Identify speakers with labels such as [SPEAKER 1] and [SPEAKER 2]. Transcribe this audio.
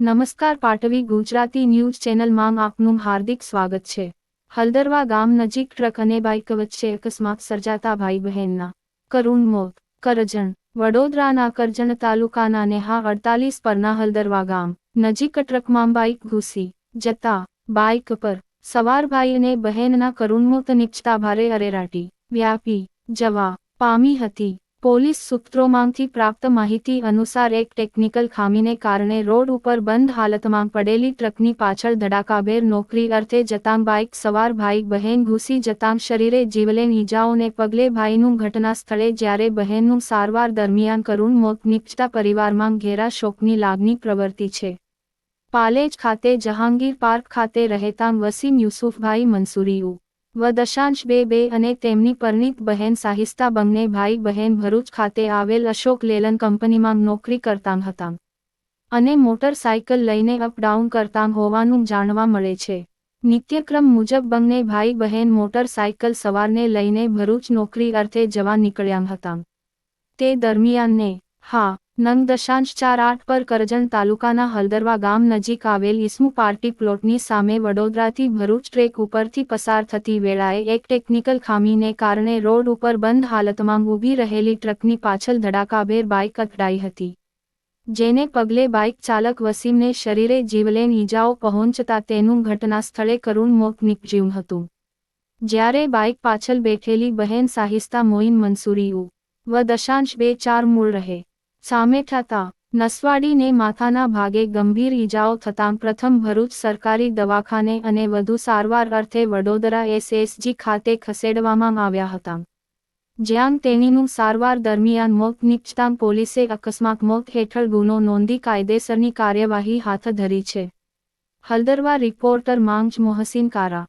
[SPEAKER 1] નમસ્કાર પાટવી ગુજરાતી ન્યૂઝ ચેનલમાં આપનું હાર્દિક સ્વાગત છે. હલદરવા ગામ નજીક ટ્રક અને બાઇક વચ્ચે અકસ્માત સર્જાતા ભાઈ બહેનના કરુણ મોત, કરજણ, વડોદરાના કરજણ તાલુકાના નેહા અડતાલીસ પરના હલદરવા ગામ, નજીક ટ્રકમાં બાઇક ઘૂસી, જતા, બાઇક પર, સવાર ભાઈ અને બહેનના કરુણ મોત નીપજતા ભારે અરેરાટી, વ્યાપી, જવા, પામી હતી. પોલીસ સૂત્રોમાંથી પ્રાપ્ત માહિતી અનુસાર એક ટેકનિકલ ખામીને કારણે રોડ ઉપર બંધ હાલતમાં પડેલી ટ્રકની પાછળ ધડાકાભેર નોકરી અર્થે જતાં બાઇક સવાર ભાઈ, બહેન ઘૂસી જતાં શરીરે જીવલેણ ઇજાઓને પગલે ભાઈનું ઘટના સ્થળે જ્યારે બહેનનું સારવાર દરમિયાન કરુણ મોત નીપજતા પરિવારમાં ઘેરા શોકની લાગણી પ્રવર્તી છે. પાલેજ ખાતે જહાંગીર પાર્ક ખાતે રહેતા વસીમ યુસુફભાઈ મંસૂરીઓ વ દશાંશ બે બે અને તેમની પરણિત બહેન સાહિસ્તા બંને ભાઈ બહેન ભરૂચ ખાતે આવેલ અશોક લેલન કંપનીમાં નોકરી કરતા હતા. અને મોટરસાયકલ લઈને અપડાઉન કરતા હોવાનું જાણવા મળે છે. નિત્યક્રમ મુજબ બંને ભાઈ બહેન મોટરસાયકલ સવારને લઈને ભરૂચ નોકરી અર્થે જવા નીકળ્યા હતા. તે દરમિયાનને, હા નંગ દશાંશ ચાર આઠ પર કરજણ તાલુકાના હલદરવા ગામ નજીક આવેલ ઇસ્મુ પાર્ટી પ્લોટની સામે વડોદરાથી ભરૂચ ટ્રેક ઉપરથી પસાર થતી વેળાએ એક ટેકનિકલ ખામીને કારણે રોડ ઉપર બંધ હાલતમાં ઊભી રહેલી ટ્રકની પાછળ ધડાકાભેર બાઇક અથડાઈ હતી. જેને પગલે બાઇક ચાલક વસીમને શરીરે જીવલેન ઈજાઓ પહોંચતા તેનું ઘટના સ્થળે કરુણ મોત નીપજ્યું હતું. જ્યારે બાઇક પાછળ બેઠેલી બહેન સાહિસ્તા મોઇન મંસૂરીઓ વ દશાંશ બે ચાર મૂળ રહે. સામે થતા નસવાડીને માથાના ભાગે ગંભીર ઈજાઓ થતાં પ્રથમ ભરૂચ સરકારી દવાખાને અને વધુ સારવાર અર્થે વડોદરા એસએસજી ખાતે ખસેડવામાં આવ્યા હતા. જ્યાં તેણીનું સારવાર દરમિયાન મોત નીપજતાં પોલીસે અકસ્માત મોત હેઠળ ગુનો નોંધી કાયદેસરની કાર્યવાહી હાથ ધરી છે. હલદરવા રિપોર્ટર માંગ મોહસીન કારા